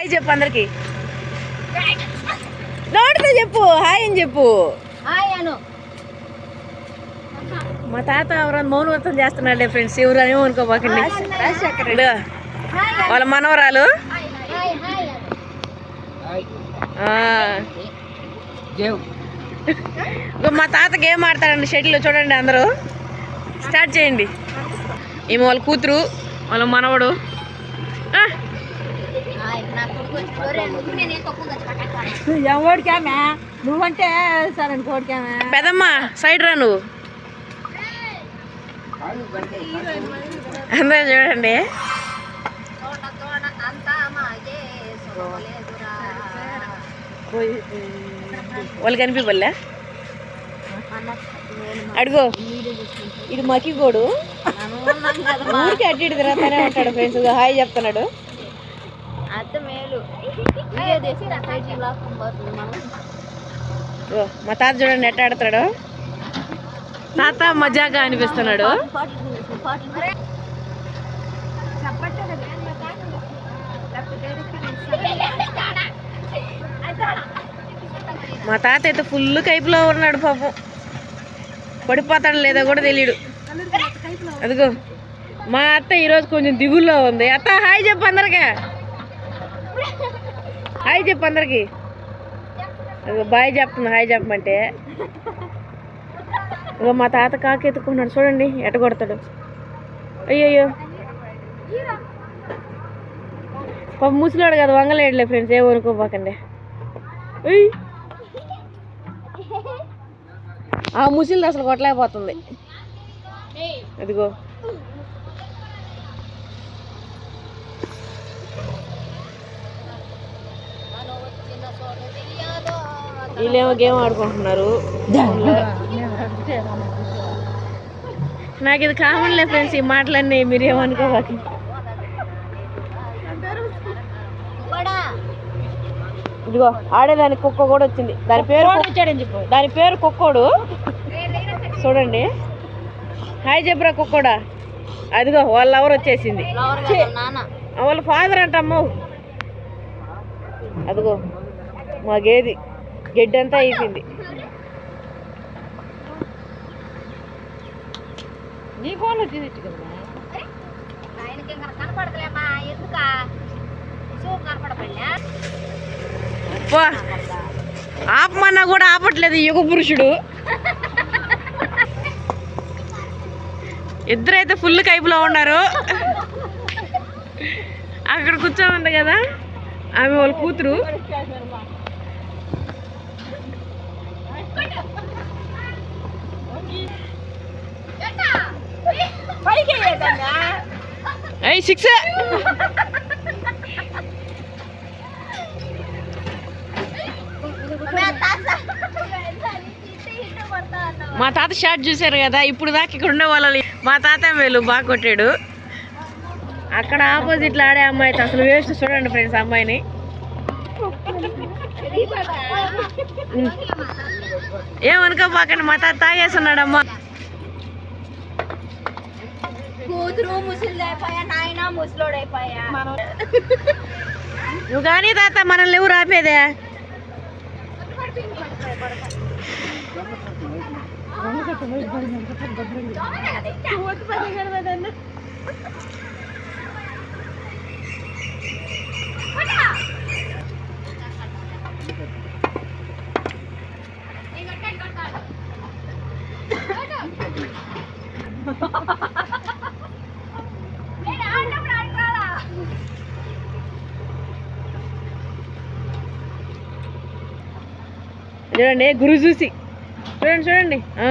Hi చెప్పు అందరికి. నోటితో చెప్పు హాయ్ అని చెప్పు. హాయ్ అను. మా తాత ఎవరైనా మౌనవ్రతం చేస్తున్నాడే ఫ్రెండ్స్ ఎవరు అని అనుకోబాకండి వాళ్ళ మనవరాలు? హాయ్ హాయ్ అను ఆ, ఇగో మా తాత గేమ్ ఆడతాడండి షటిల్ చూడండి అందరూ. స్టార్ట్ చేయండి. ఈమె వాళ్ళ కూతురు వాళ్ళ మనవడు ఆ, హాయ్ నా కొడుకు వచ్చి ఒరే నువ్వు నేను ఏం తక్కువ ఖర్చు పెట్టాను ఎవడికామే? నువ్వంటే సరే కోడికామే పెదమ్మ సైడ్ రా నువ్వు. అందరూ చూడండి. వాళ్ళు కనిపివల్లే అడుగో. ఇది మకిగోడు. ఊరికి ఇటు తిరుగుతానే ఉంటాడు ఫ్రెండ్స్. హాయ్ చెప్తున్నాడు అత్త మేలు వీడియో తీసి నా సైడ్ లాక్కొని పోతుంది మనం ఇగో, మా తాత చూడండి ఎట్ట ఆడుతున్నాడు. తాత మజాగా అనిపిస్తున్నాడు. మా తాత అయితే ఫుల్ కైపులో ఉన్నాడు పాపం. పడిపోతాడు లేదో కూడా తెలియడు అదిగో మా అత్త ఈరోజు కొంచెం దిగుల్లో ఉంది. అత్త హాయ్ చెప్పు అందరికీ. హాయ్ చెప్పు అందరికి. బాయ్ చెప్తుంది హాయ్ చెప్పమంటే. ఇగో మా తాత కాకి ఎత్తుకున్నాడు చూడండి ఎట కొడతాడు. అయ్యయ్యో. పాప ముసలాడు కదా వంగలేడులే ఫ్రెండ్స్ ఏమనుకోబాకండి ఉయ్. ఆ ముసిలిది అసలు కొట్టలేకపోతుంది. అదిగో. వీళ్ళేమో గేమ్ ఆడుకుంటున్నారు. నాకు ఇది కామన్లే ఫ్రెండ్స్ ఈ మాటలన్నీ మీరు ఏమనుకోవాలి? ఇదిగో ఆడేదానికి కుక్క కూడా వచ్చింది. దాని పేరు వచ్చాడని చెప్పు దాని పేరు కుక్కోడు. చూడండి. హాయ్ చెప్పరా కుక్కోడా. అదిగో వాళ్ళ ఎవరు వచ్చేసింది. వాళ్ళ ఫాదర్ అంటమ్మో. అదిగో మా గేది. గెడ్డంతా అయిపోయింది. నీ ఫోన్ వచ్చింది కదా ఆయనకి కనపడదులేమ్మా ఎందుక చూపు ఆపమన్నా కూడా ఆపట్లేదు ఈ యుగ పురుషుడు. ఇద్దరైతే ఫుల్ కైపులో ఉన్నారు. అక్కడ కూర్చోమంది కదా. ఆమె వాళ్ళ కూతురు. అయ్యి సిక్స్ మా తాత షాట్ చూశారు కదా ఇప్పుడు దాకా ఇక్కడ ఉండే వాళ్ళని మా తాత మేలు బాగా కొట్టాడు. అక్కడ ఆపోజిట్లో ఆడే అమ్మాయి అయితే అసలు వేస్ట్ చూడండి ఫ్రెండ్స్ అమ్మాయిని. ఏమనుకోపాకండి మా తాత తాగేస్తున్నాడు అమ్మ కూతురు ముసలి అయిపోయా నాయన ముసలోడైపోయా నువ్వు కానీ తాత మనల్ని ఎవరు ఆపేదే చూడండి గురు చూసి. చూడండి చూడండి. ఆ.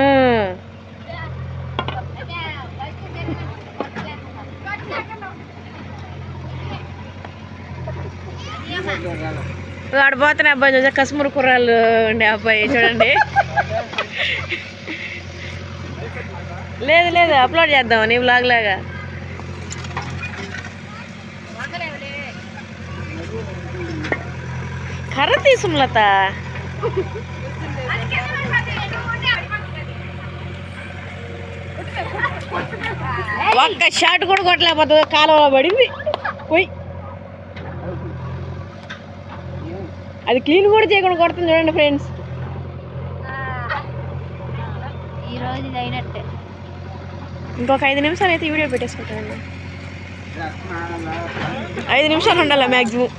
అబ్బాయి చూసా కసుమురు కుర్రాళ్ళు ఉండే అబ్బాయి చూడండి. లేదు లేదు అప్లోడ్ చేద్దాం నీ బ్లాగ్ లాగా. కర్ర తీసుం లత. ఒక్క షాట్ కూడా కొట్టలేకపోతే కాలువలో పడింది. పోయి. అది క్లీన్ కూడా చేయకుండా కొడుతుంది చూడండి ఫ్రెండ్స్. ఈ రోజు ఇది అయినట్టే. ఇంకొక ఐదు నిమిషాలు అయితే వీడియో పెట్టేసుకుంటానండి. ఐదు నిమిషాలు ఉండాలి మ్యాక్సిమం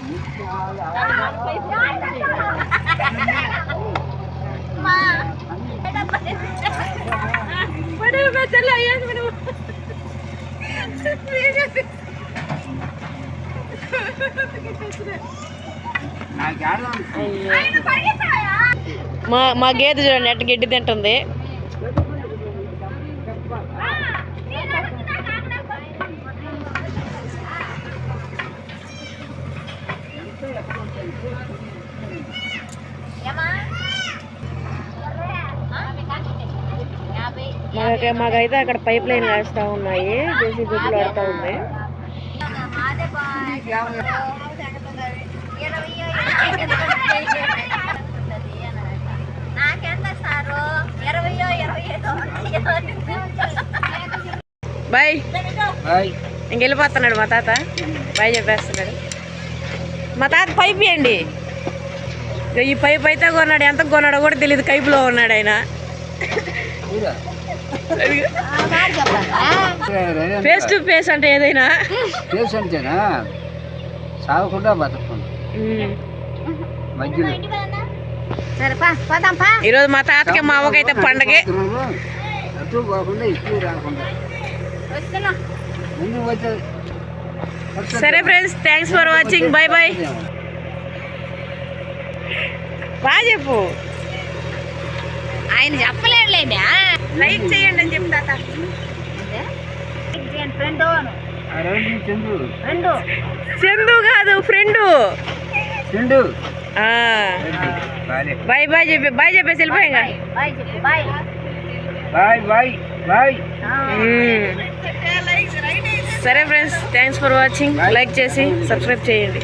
మా మా గేదె చూడండి ఎట్ట గడ్డి తింటుంది. మాకు మాకైతే అక్కడ పైప్ లైన్ వేస్తూ ఉన్నాయి. జేసీ గుడ్లు ఆడుతూ ఉంది బాయ్. ఇంకెళ్ళిపోతున్నాడు మా తాత. బాయ్ చెప్పేస్తున్నాడు. మా తాత పైప్ ఇవ్వండి ఈ పైప్ అయితే కొన్నాడు ఎంత కొన్నాడో కూడా తెలియదు కైపులో ఉన్నాడు ఆయన. ఫేస్ టు ఫేస్ అంటే ఏదైనా? అంతేనా సాగకుండా బతకుండా ఉమ్. మధ్యలో ఈరోజు మా తాతకి మా అవ్వకైతే పండగే. సంవత్సరంలో అటు పోకుండా ఇటు రాకుండా. వస్తున్నా. ముందు వచ్చే సరే friends thanks for watching bye bye బాగా చెప్పు. ఆయన చెప్పలేడులేండి లైక్ చేయండి అని ఫ్రెండ్ రౌండ్ చందు? రెండు చందు కాదు ఫ్రెండు. చందు. బాయ్ బాయ్ చెప్పి బాయ్ చెప్పేసి వెళ్ళిపోయాం బాయ్ చెప్పు బాయ్. Bye bye bye. సరే friends thanks for watching. Like చేసి సబ్స్క్రైబ్ చేయండి.